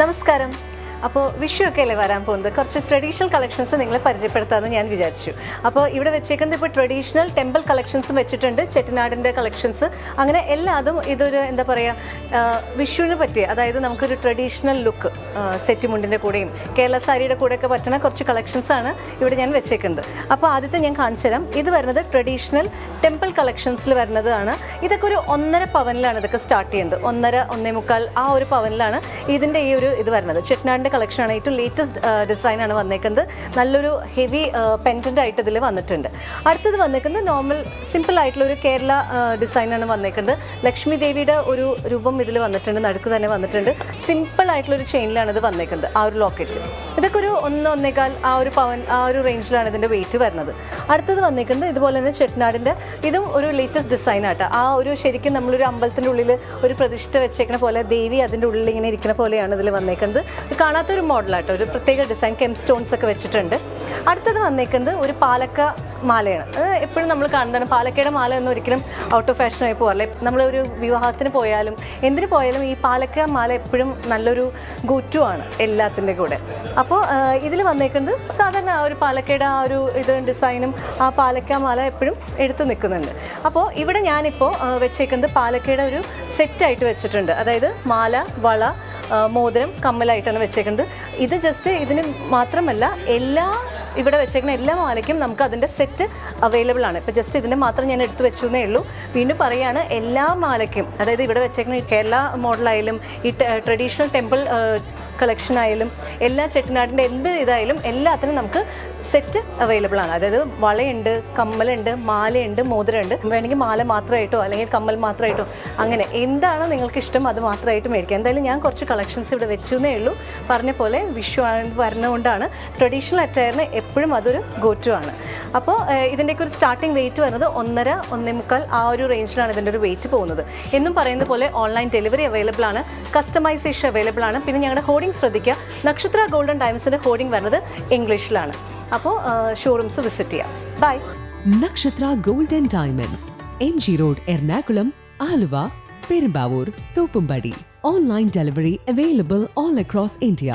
നമസ്കാരം. അപ്പോൾ വിഷു ഒക്കെ അല്ലേ വരാൻ പോകുന്നത്? കുറച്ച് ട്രഡീഷണൽ കളക്ഷൻസ് നിങ്ങളെ പരിചയപ്പെടുത്താമെന്ന് ഞാൻ വിചാരിച്ചു. അപ്പോൾ ഇവിടെ വെച്ചേക്കുന്നത് ഇപ്പോൾ ട്രഡീഷണൽ ടെമ്പിൾ കളക്ഷൻസും വെച്ചിട്ടുണ്ട്. ചെട്ടിനാടിന്റെ കളക്ഷൻസ് അങ്ങനെ എല്ലാതും ഇതൊരു എന്താ പറയുക വിഷുവിന് പറ്റിയ അതായത് നമുക്കൊരു ട്രഡീഷണൽ ലുക്ക് സെറ്റ് മുണ്ടിന്റെ കൂടെയും കേരള സാരിയുടെ കൂടെയൊക്കെ പറ്റുന്ന കുറച്ച് കളക്ഷൻസ് ആണ് ഇവിടെ ഞാൻ വെച്ചേക്കുന്നത്. അപ്പോൾ ആദ്യത്തെ ഞാൻ കാണിച്ചു തരാം. ഇത് വരുന്നത് ട്രഡീഷണൽ ടെമ്പിൾ കളക്ഷൻസിൽ വരുന്നതാണ്. ഇതൊക്കെ ഒരു ഒന്നര പവനിലാണ് ഇതൊക്കെ സ്റ്റാർട്ട് ചെയ്യുന്നത്. ഒന്നര ഒന്നേ മുക്കാൽ ആ ഒരു പവനിലാണ് ഇതിന്റെ ഈ ഒരു ഇത് വരുന്നത്. ചെട്ടിനാടിന്റെ കളക്ഷനാണ് ഏറ്റവും ലേറ്റസ്റ്റ് ഡിസൈനാണ് വന്നേക്കുന്നത്. നല്ലൊരു ഹെവി പെന്റന്റ് ആയിട്ട് ഇതിൽ വന്നിട്ടുണ്ട്. അടുത്തത് വന്നേക്കുന്നത് നോർമൽ സിമ്പിൾ ആയിട്ടുള്ള ഒരു കേരള ഡിസൈനാണ് വന്നേക്കുന്നത്. ലക്ഷ്മി ദേവിയുടെ ഒരു രൂപം ഇതിൽ വന്നിട്ടുണ്ട്. നടുക്ക് തന്നെ വന്നിട്ടുണ്ട്. സിമ്പിൾ ആയിട്ടുള്ള ഒരു ചെയിനിലാണ് ഇത് വന്നേക്കുന്നത് ആ ഒരു ലോക്കറ്റ് ഇതൊക്കെ ഒരു ഒന്ന് ഒന്നേകാൽ ആ ഒരു പവൻ ആ ഒരു റേഞ്ചിലാണ് ഇതിന്റെ വെയിറ്റ് വരുന്നത്. അടുത്തത് വന്നേക്കുന്നത് ഇതുപോലെ തന്നെ ചെട്ടനാടിന്റെ ഇതും ഒരു ലേറ്റസ്റ്റ് ഡിസൈൻ ആട്ടോ. ആ ഒരു ശരിക്കും നമ്മളൊരു അമ്പലത്തിന്റെ ഉള്ളിൽ ഒരു പ്രതിഷ്ഠ വെച്ചേക്കുന്ന പോലെ ദേവി അതിന്റെ ഉള്ളിൽ ഇങ്ങനെ ഇരിക്കുന്ന പോലെയാണ് ഇതിൽ വന്നേക്കുന്നത്. ഇത് കാണാത്തൊരു മോഡലാട്ടോ. ഒരു പ്രത്യേക ഡിസൈൻ കെം സ്റ്റോൺസ് ഒക്കെ വെച്ചിട്ടുണ്ട്. അടുത്തത് വന്നേക്കുന്നത് ഒരു പാലക്ക മാലയാണ്. അത് എപ്പോഴും നമ്മൾ കാണുന്നതാണ്. പാലക്കയുടെ മാല ഒന്നും ഒരിക്കലും ഔട്ട് ഓഫ് ഫാഷൻ ആയി പോകാറില്ല നമ്മളൊരു വിവാഹത്തിന് പോയാലും എന്തിന് പോയാലും ഈ പാലക്ക മാല എപ്പോഴും നല്ലൊരു ഗുറ്റു ആണ് എല്ലാത്തിന്റെ കൂടെ. അപ്പോൾ ഇതിൽ വന്നേക്കുന്നത് സാധാരണ ആ ഒരു പാലക്കയുടെ ആ ഒരു ഇത് ഡിസൈനും ആ പാലക്ക മാല എപ്പോഴും എടുത്തു നിൽക്കുന്നുണ്ട്. അപ്പോൾ ഇവിടെ ഞാനിപ്പോൾ വെച്ചേക്കുന്നത് പാലക്കയുടെ ഒരു സെറ്റായിട്ട് വെച്ചിട്ടുണ്ട്. അതായത് മാല വള മോതിരം കമ്മലായിട്ടാണ് വെച്ചേക്കുന്നത്. ഇത് ജസ്റ്റ് ഇതിന് മാത്രമല്ല എല്ലാ ഇവിടെ വെച്ചേക്കുന്ന എല്ലാ മാലയ്ക്കും നമുക്ക് അതിന്റെ സെറ്റ് അവൈലബിൾ ആണ്. ഇപ്പോൾ ജസ്റ്റ് ഇതിന്റെ മാത്രം ഞാൻ എടുത്തു വെച്ചെന്നേ ഉള്ളൂ. വീണ്ടും പറയുകയാണ് എല്ലാ മാലയ്ക്കും അതായത് ഇവിടെ വെച്ചേക്കുന്ന കേരള മോഡലായാലും ഈ ട്രഡീഷണൽ ടെമ്പിൾ കളക്ഷൻ ആയാലും എല്ലാ ചെട്ടിനാടിന്റെ എന്ത് ഇതായാലും എല്ലാത്തിനും നമുക്ക് സെറ്റ് അവൈലബിൾ ആണ്. അതായത് വളയുണ്ട് കമ്മലുണ്ട് മാലയുണ്ട് മോതിരമുണ്ട്. വേണമെങ്കിൽ മാല മാത്രമായിട്ടോ അല്ലെങ്കിൽ കമ്മൽ മാത്രമായിട്ടോ അങ്ങനെ എന്താണ് നിങ്ങൾക്ക് ഇഷ്ടം അത് മാത്രമായിട്ട് മേടിക്കാം എന്തായാലും ഞാൻ കുറച്ച് കളക്ഷൻസ് ഇവിടെ വെച്ചു എന്നേ ഉള്ളൂ. പറഞ്ഞ പോലെ വിഷു വരുന്നതുകൊണ്ടാണ് ട്രഡീഷണൽ അറ്റയറിന് എപ്പോഴും അതൊരു ഗോറ്റു ആണ്. അപ്പോൾ ഇതിന്റെയൊക്കെ ഒരു സ്റ്റാർട്ടിംഗ് വെയിറ്റ് വരുന്നത് ഒന്നര ഒന്നേ മുക്കാൽ ആ ഒരു റേഞ്ചിലാണ് ഇതിന്റെ ഒരു വെയിറ്റ് പോകുന്നത്. എന്നും പറയുന്ന പോലെ ഓൺലൈൻ ഡെലിവറി അവൈലബിൾ ആണ്. കസ്റ്റമൈസേഷൻ അവൈലബിൾ ആണ്. പിന്നെ ഞങ്ങളുടെ ഹോർഡിംഗ് ശ്രദ്ധിക്കുക. നക്ഷത്ര ഗോൾഡൻ ഡയമസിന്റെ ഹോർഡിംഗ് വരുന്നത് ഇംഗ്ലീഷിലാണ് അപ്പോൾ ഷോറൂംസ് വിസിറ്റ് ചെയ്യാം. By Nakshatra golden diamonds M G road Ernakulam Aluva Perumbavoor Thoppumpady. Online delivery available all across India